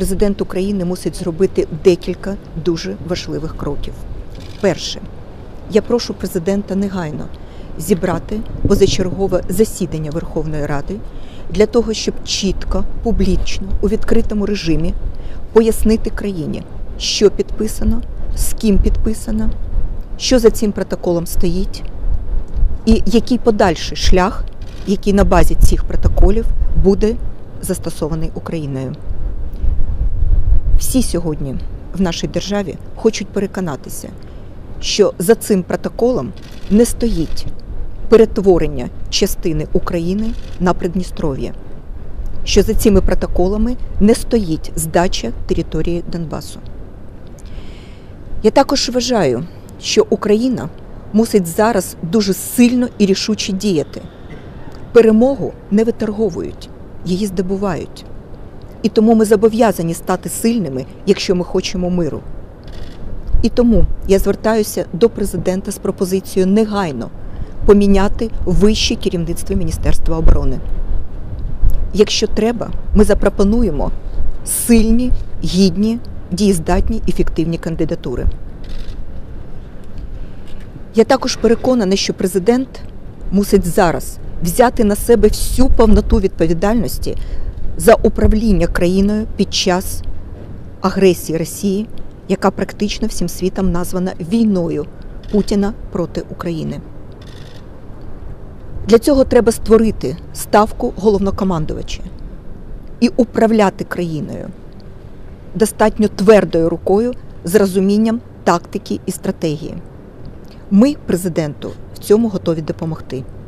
президент України мусить зробити декілька дуже важливих кроків. Перше, я прошу президента негайно зібрати позачергове засідання Верховної Ради для того, щоб чітко, публічно, у відкритому режимі пояснити країні, що підписано, з ким підписано, що за цим протоколом стоїть, і який подальший шлях, який на базі цих протоколів буде застосований Україною. Всі сьогодні в нашій державі хочуть переконатися, що за цим протоколом не стоїть перетворення частини України на Придністров'я, що за цими протоколами не стоїть здача території Донбасу. Я також вважаю, що Україна мусить зараз дуже сильно і рішуче діяти. Перемогу не виторговують, її здобувають. І тому ми зобов'язані стати сильними, якщо ми хочемо миру. І тому я звертаюся до президента з пропозицією негайно поміняти вище керівництво Міністерства оборони. Якщо треба, ми запропонуємо сильні, гідні, дієздатні, ефективні кандидатури. Я також переконана, що президент мусить зараз взяти на себе всю повноту відповідальності за управління країною під час агресії Росії, яка практично всім світом названа війною Путіна проти України. Для цього треба створити ставку головнокомандувача і управляти країною достатньо твердою рукою з розумінням тактики і стратегії. Ми президенту в цьому готові допомогти.